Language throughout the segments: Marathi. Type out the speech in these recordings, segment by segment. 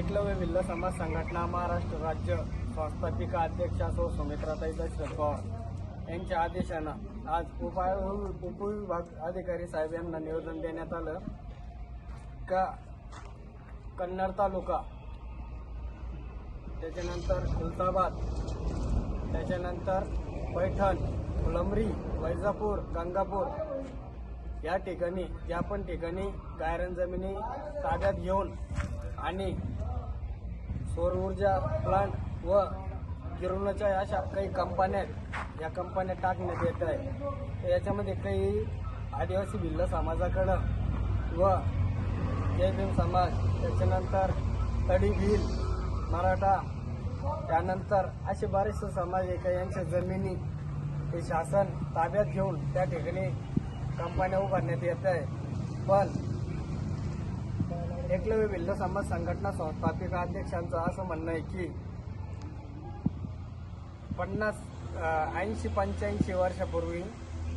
एकलव्य विल्ल समाज संघटना महाराष्ट्र राज्य संस्थापिका अध्यक्षा सौ सुमित्राताई दशरथ पवार यांच्या आदेशानं आज उपाय उपविभाग अधिकारी साहेब यांना निवेदन देण्यात आलं. का कन्नड तालुका त्याच्यानंतर खुलताबाद त्याच्यानंतर पैठण फुलंब्री वैजापूर गंगापूर या ठिकाणी ज्या पण ठिकाणी गायरन जमिनी ताब्यात घेऊन आणि सौर ऊर्जा प्लांट व किरुणाच्या अशा काही कंपन्या आहेत. या कंपन्या टाकण्यात येत आहे. याच्यामध्ये काही आदिवासी भिल्ल समाजाकडं व जय भीम समाज त्याच्यानंतर तडी भील मराठा त्यानंतर असे बरेचसे समाज एका यांच्या जमिनी हे शासन ताब्यात घेऊन त्या ठिकाणी कंपन्या उभारण्यात येत आहे. पण एकलव्य भिल्ल समाज संघटना संस्थापिका अध्यक्षांचं असं म्हणणं आहे की पन्नास ऐंशी पंच्याऐंशी वर्षापूर्वी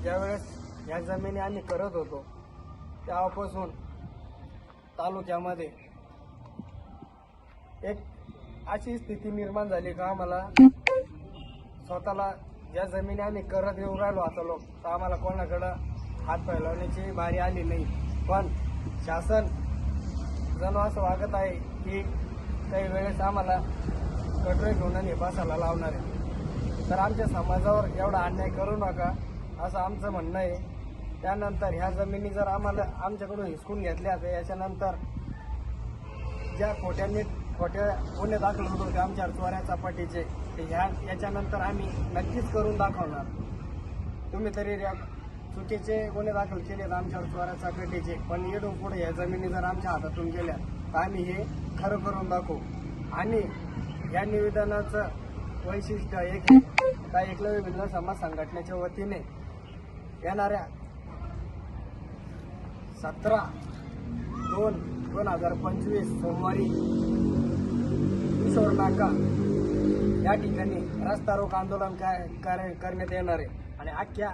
ज्यावेळेस या जमिनी आम्ही करत होतो त्यापासून तालुक्यामध्ये एक अशी स्थिती निर्माण झाली का आम्हाला स्वतःला ज्या जमिनी आम्ही करत येऊ राहिलो आता लोक तर आम्हाला कोणाकडं हात फैलवण्याची बारी आली नाही. पण शासन जणू असं वागत आहे की काही वेळेस आम्हाला कटोरे घेऊन आणि बसायला लावणार आहे. तर आमच्या समाजावर एवढा अन्याय करू नका असं आमचं म्हणणं आहे. त्यानंतर ह्या जमिनी जर आम्हाला आमच्याकडून हिसकून घेतल्या तर याच्यानंतर ज्या खोट्यांनी खोट्या गुन्हे दाखल होतो की आमच्या चोऱ्या चपाटीचे ते ह्या याच्यानंतर आम्ही नक्कीच करून दाखवणार. तुम्ही तरी चुकीचे गुन्हे दाखल केलेत आमच्यावर चोऱ्या गटेचे पण येडो पुढे या जमिनी जर आमच्या हातातून गेल्या तर आम्ही हे खरं करून दाखवू. आणि या निवेदनाचं वैशिष्ट्य एक आहे. का एकलव्य भिल्ल समाज संघटनेच्या वतीने येणाऱ्या सतरा दोन दोन हजार पंचवीस सोमवारी किशोर नाका या ठिकाणी रस्ता रोक आंदोलन काय कर- करण्यात येणार आहे. आणि अख्ख्या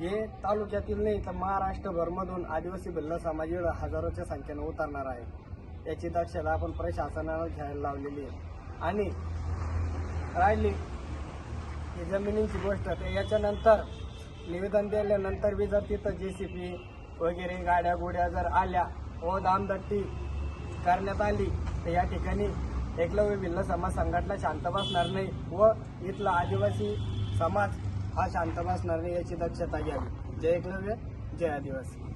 हे तालुक्यातील नाही तर महाराष्ट्रभरमधून आदिवासी भिल्ल समाज हजारोच्या संख्येनं उतरणार आहे. याची दक्षता आपण प्रशासनानं घ्यायला लावलेली आहे. आणि राहिली ही जमिनींची गोष्ट तर याच्यानंतर निवेदन दिल्यानंतर बी जर तिथं जे सी पी वगैरे गाड्या गुड्या जर आल्या व दामदट्टी करण्यात आली तर या ठिकाणी एकलव्य भिल्ल समाज संघटना शांत बसणार नाही व इथला आदिवासी समाज हा शांत बसणार नाही याची दक्षता घ्यावी. जय एकलव्य जय आदिवासी.